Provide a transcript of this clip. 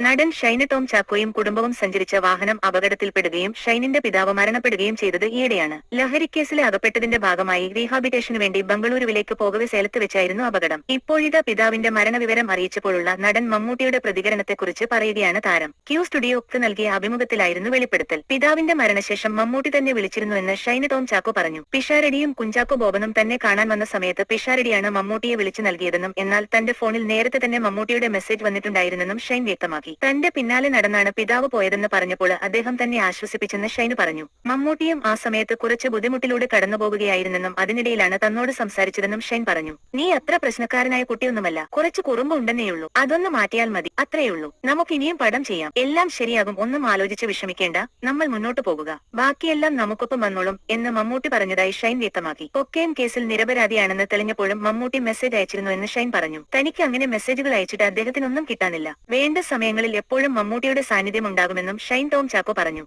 നടൻ ഷൈന ടോം ചാക്കോയും കുടുംബവും സഞ്ചരിച്ച വാഹനം അപകടത്തിൽപ്പെടുകയും ഷൈനിന്റെ പിതാവ് മരണപ്പെടുകയും ചെയ്തത് ഈയിടെയാണ്. ലഹരിക്കേസിലെ അകപ്പെട്ടതിന്റെ ഭാഗമായി റീഹാബിറ്റേഷനു വേണ്ടി ബംഗളൂരുവിലേക്ക് പോകവെ സേലത്ത് വെച്ചായിരുന്നു അപകടം. ഇപ്പോഴിത പിതാവിന്റെ മരണവിവരം അറിയിച്ചപ്പോഴുള്ള നടൻ മമ്മൂട്ടിയുടെ പ്രതികരണത്തെക്കുറിച്ച് പറയുകയാണ് താരം. ക്യൂ സ്റ്റുഡിയോക്ക് നൽകിയ അഭിമുഖത്തിലായിരുന്നു വെളിപ്പെടുത്തൽ. പിതാവിന്റെ മരണശേഷം മമ്മൂട്ടി തന്നെ വിളിച്ചിരുന്നുവെന്ന് ഷൈന ടോം ചാക്കോ പറഞ്ഞു. പിഷാരടിയും കുഞ്ചാക്കോ ബോബനും തന്നെ കാണാൻ വന്ന സമയത്ത് പിഷാരടിയാണ് മമ്മൂട്ടിയെ വിളിച്ചു നൽകിയതെന്നും എന്നാൽ തന്റെ ഫോണിൽ നേരത്തെ തന്നെ മമ്മൂട്ടിയുടെ മെസ്സേജ് വന്നിട്ടുണ്ടായിരുന്നെന്നും ഷൈൻ വ്യക്തമാക്കി. തന്റെ പിന്നാലെ നടന്നാണ് പിതാവ് പോയതെന്ന് പറഞ്ഞപ്പോൾ അദ്ദേഹം തന്നെ ആശ്വസിപ്പിച്ചെന്ന് ഷൈന് പറഞ്ഞു. മമ്മൂട്ടിയും ആ സമയത്ത് കുറച്ച് ബുദ്ധിമുട്ടിലൂടെ കടന്നുപോകുകയായിരുന്നെന്നും അതിനിടയിലാണ് തന്നോട് സംസാരിച്ചതെന്നും ഷൈൻ പറഞ്ഞു. നീ അത്ര പ്രശ്നക്കാരനായ കുട്ടിയൊന്നുമല്ല. കുറച്ച് കുറുമ്പ് ഉണ്ടെന്നേയുള്ളൂ അതൊന്ന് മാറ്റിയാൽ മതി. അത്രയുള്ളൂ നമുക്ക് ഇനിയും പടം ചെയ്യാം. എല്ലാം ശരിയാകും. ഒന്നും ആലോചിച്ച് വിഷമിക്കേണ്ട. നമ്മൾ മുന്നോട്ട് പോകുക. ബാക്കിയെല്ലാം നമുക്കൊപ്പം വന്നോളും എന്ന് മമ്മൂട്ടി പറഞ്ഞതായി ഷൈൻ വ്യക്തമാക്കി. കൊക്കൈൻ കേസിൽ നിരപരാധിയാണെന്ന് തെളിഞ്ഞപ്പോഴും മമ്മൂട്ടി മെസ്സേജ് അയച്ചിരുന്നു എന്ന് ഷൈൻ പറഞ്ഞു. തനിക്ക് അങ്ങനെ മെസ്സേജുകൾ അയച്ചിട്ട് അദ്ദേഹത്തിനൊന്നും കിട്ടാനില്ല. വേണ്ട സമയങ്ങളിൽ എപ്പോഴും മമ്മൂട്ടിയുടെ സാന്നിധ്യം ഉണ്ടാകുമെന്നും ഷൈൻ ടോം ചാക്കോ പറഞ്ഞു